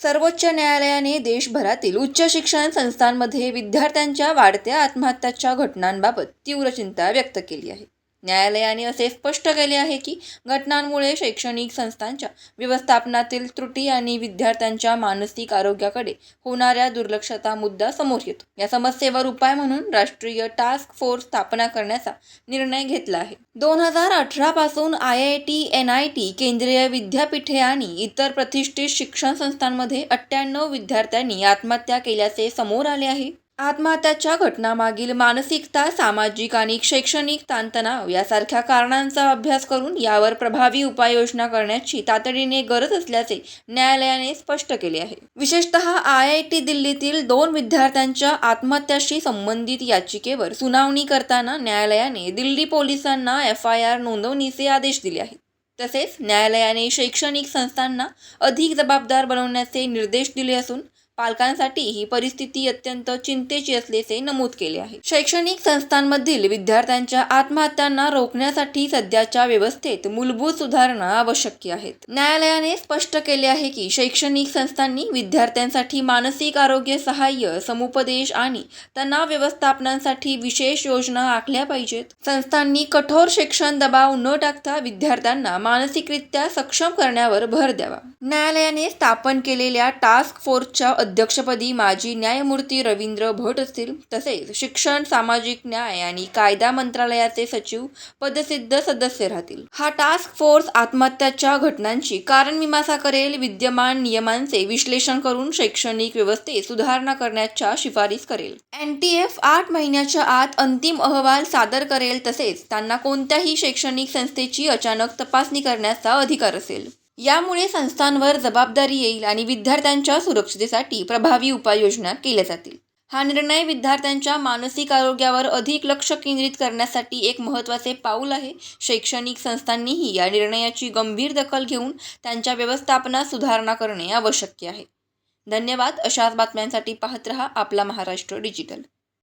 सर्वोच्च न्यायालयाने देशभरातील उच्च शिक्षण संस्थांमध्ये विद्यार्थ्यांच्या वाढत्या आत्महत्याच्या घटनांबाबत तीव्र चिंता व्यक्त केली आहे. न्यायालयाने असे स्पष्ट केले आहे की घटनांमुळे शैक्षणिक संस्थांच्या व्यवस्थापनातील त्रुटी आणि विद्यार्थ्यांच्या मानसिक आरोग्याकडे होणाऱ्या दुर्लक्षता मुद्दा समोर येतो. या समस्येवर उपाय म्हणून राष्ट्रीय टास्क फोर्स स्थापना करण्याचा निर्णय घेतला आहे. दोन हजार अठरा पासून I I T N I T केंद्रीय विद्यापीठे आणि इतर प्रतिष्ठित शिक्षण संस्थांमध्ये अठ्ठ्याण्णव विद्यार्थ्यांनी आत्महत्या केल्याचे समोर आले आहे. आत्महत्याच्या घटनामागील मानसिकता सामाजिक आणि शैक्षणिक ताणतणाव यासारख्या कारणांचा अभ्यास करून यावर प्रभावी उपाययोजना करण्याची तातडीने गरज असल्याचे न्यायालयाने स्पष्ट केले आहे. विशेषतः आय आय टी दिल्लीतील दोन विद्यार्थ्यांच्या आत्महत्याशी संबंधित याचिकेवर सुनावणी करताना न्यायालयाने दिल्ली पोलिसांना एफ आय आर नोंदवणीचे आदेश दिले आहेत. तसेच न्यायालयाने शैक्षणिक संस्थांना अधिक जबाबदार बनवण्याचे निर्देश दिले असून पालकांसाठी ही परिस्थिती अत्यंत चिंतेची असल्याचे नमूद केले आहे. शैक्षणिक संस्थांमधील विद्यार्थ्यांच्या आत्महत्यांना रोखण्यासाठी सध्याच्या व्यवस्थेत मूलभूत सुधारणा आवश्यक आहेत. न्यायालयाने स्पष्ट केले आहे की शैक्षणिक संस्थांनी विद्यार्थ्यांसाठी मानसिक आरोग्य सहाय्य समुपदेश आणि तणाव व्यवस्थापनासाठी विशेष योजना आखल्या पाहिजेत. संस्थांनी कठोर शिक्षण दबाव न टाकता विद्यार्थ्यांना मानसिकरित्या सक्षम करण्यावर भर द्यावा. न्यायालयाने स्थापन केलेल्या टास्क फोर्सच्या अध्यक्षपदी माजी न्यायमूर्ती रवींद्र भट असतील तसेच शिक्षण सामाजिक न्याय आणि कायदा मंत्रालयाचे सचिव पदसिद्ध सदस्य राहतील. हा टास्क फोर्स आत्महत्याच्या घटनांची कारणमीमांसा करेल विद्यमान नियमांचे विश्लेषण करून शैक्षणिक व्यवस्थेत सुधारणा करण्याच्या शिफारस करेल. एन टी एफ आठ महिन्याच्या आत अंतिम अहवाल सादर करेल तसेच त्यांना कोणत्याही शैक्षणिक संस्थेची अचानक तपासणी करण्याचा अधिकार असेल. यामुळे संस्थांवर जबाबदारी येईल आणि विद्यार्थ्यांच्या सुरक्षितेसाठी प्रभावी उपाययोजना केल्या जातील. हा निर्णय विद्यार्थ्यांच्या मानसिक आरोग्यावर अधिक लक्ष केंद्रित करण्यासाठी एक महत्त्वाचे पाऊल आहे. शैक्षणिक संस्थांनीही या निर्णयाची गंभीर दखल घेऊन त्यांच्या व्यवस्थापनात सुधारणा करणे आवश्यक आहे. धन्यवाद. अशाच बातम्यांसाठी पाहत रहा आपला महाराष्ट्र डिजिटल.